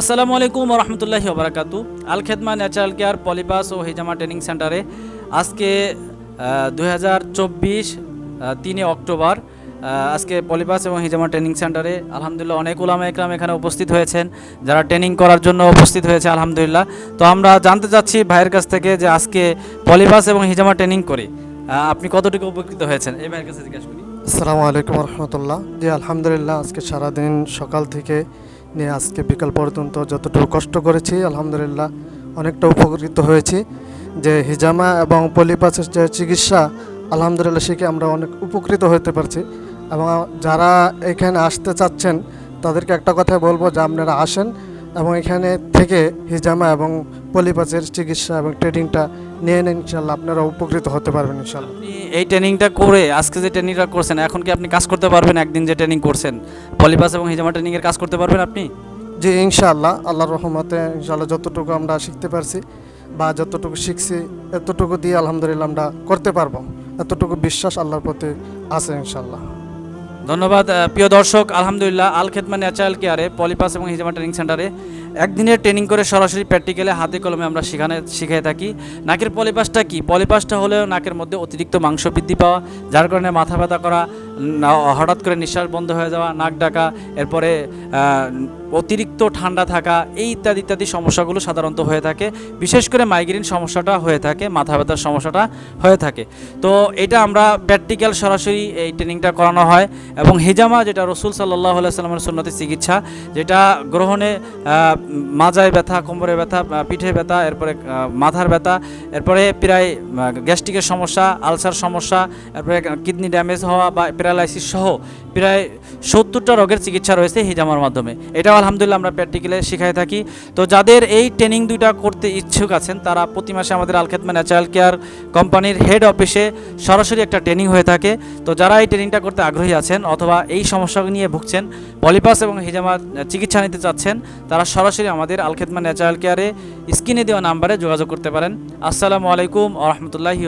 আসসালামু আলাইকুম রহমতুল্লাহি ওবরাকাতু আল খেদমা ন্যাচারাল কেয়ার পলিপাস ও হিজামা ট্রেনিং সেন্টারে আজকে দুই হাজার চব্বিশ তিনে অক্টোবর আজকে পলিপাস এবং হিজামা ট্রেনিং সেন্টারে আলহামদুলিল্লাহ অনেক ওলামা একরাম এখানে উপস্থিত হয়েছেন, যারা ট্রেনিং করার জন্য উপস্থিত হয়েছে, আলহামদুলিল্লাহ। তো আমরা জানতে চাচ্ছি ভাইয়ের কাছ থেকে যে আজকে পলিপাস এবং হিজামা ট্রেনিং করে আপনি কতটুকু উপকৃত হয়েছেন? এই ভাইয়ের কাছে জিজ্ঞাসা করি। আসসালামু আলাইকুম রহমতুল্লাহ। জি, আলহামদুলিল্লাহ, আজকে সারাদিন সকাল থেকে নিয়ে আজকে বিকাল পর্যন্ত যতটুকু কষ্ট করেছি, আলহামদুলিল্লাহ অনেকটা উপকৃত হয়েছি। যে হিজামা এবং পলিপাসের যে চিকিৎসা, আলহামদুলিল্লাহ শিখে আমরা অনেক উপকৃত হতে পারছি। এবং যারা এখানে আসতে চাচ্ছেন, তাদেরকে একটা কথা বলব যে আপনারা আসেন এবং এখানে থেকে হিজামা এবং পলিপাসের চিকিৎসা এবং ট্রেনিংটা নিয়ে নেন ইনশাল্লাহ আপনারা উপকৃত হতে পারবেন ইনশাল্লাহ এই ট্রেনিংটা করে আজকে যে ট্রেনিংটা করছেন এখন কি আপনি কাজ করতে পারবেন একদিন যে ট্রেনিং করছেন? পলিপাস এবং হিজামা ট্রেনিংয়ের কাজ করতে পারবেন আপনি? জি ইনশাআল্লাহ আল্লাহর রহমতে ইনশাআল্লাহ যতটুকু আমরা শিখতে পারছি বা যতটুকু শিখছি এতটুকু দিয়ে আলহামদুলিল্লাহ আমরা করতে পারব। এতটুকু বিশ্বাস আল্লাহর প্রতি আছে ইনশাআল্লাহ। ধন্যবাদ প্রিয় দর্শক আলহামদুলিল্লাহ আল খেদমা ন্যাচারাল কেয়ারে পলিপাস এবং হিজামা ট্রেনিং সেন্টারে একদিনের ট্রেনিং করে সরাসরি প্র্যাকটিক্যালে হাতে কলমে আমরা সেখানে শিখিয়ে থাকি। নাকের পলিপাসটা কি? পলিপাসটা হলেও নাকের মধ্যে অতিরিক্ত মাংস বৃদ্ধি পাওয়া, যার কারণে মাথা ব্যথা করা হঠাৎ করে নিঃশ্বাস বন্ধ হয়ে যাওয়া, নাক ডাকা, এরপরে অতিরিক্ত ঠান্ডা থাকা, এই ইত্যাদি ইত্যাদি সমস্যাগুলো সাধারণত হয়ে থাকে। বিশেষ করে মাইগ্রেন সমস্যাটা হয়ে থাকে, মাথা ব্যথার সমস্যাটা হয়ে থাকে। তো এটা আমরা প্র্যাকটিক্যাল সরাসরি এই ট্রেনিংটা করানো হয় এবং হিজামা, যেটা রসুল সাল্লাহ সাল্লামের সুন্নতি চিকিৎসা, যেটা গ্রহণে মাজায় ব্যথা, কোমরে ব্যথা পিঠে ব্যথা, এরপরে মাথার ব্যথা, এরপরে প্রায় গ্যাস্ট্রিকের সমস্যা, আলসার সমস্যা, এরপরে কিডনি ড্যামেজ হওয়া বা প্যারালাইসিস সহ প্রায় সত্তরটা রোগের চিকিৎসা রয়েছে হিজামার মাধ্যমে। এটাও আলহামদুলিল্লাহ আমরা প্র্যাকটিক্যালে শিখাই থাকি। তো যাদের এই ট্রেনিং দুইটা করতে ইচ্ছুক আছেন, তারা প্রতি মাসে আমাদের আলখেদমা ন্যাচারাল কেয়ার কোম্পানির হেড অফিসে সরাসরি একটা ট্রেনিং হয়ে থাকে। তো যারা এই ট্রেনিংটা করতে আগ্রহী আছেন অথবা এই সমস্যা নিয়ে ভুগছেন, পলিপাস এবং হিজামা চিকিৎসা নিতে চাচ্ছেন, তারা সরাসরি আমাদের আলখেদমা ন্যাচারাল কেয়ারে স্ক্রিনে দেওয়া নাম্বারে যোগাযোগ করতে পারেন। আসসালামু আলাইকুম আ রহমতুল্লাহি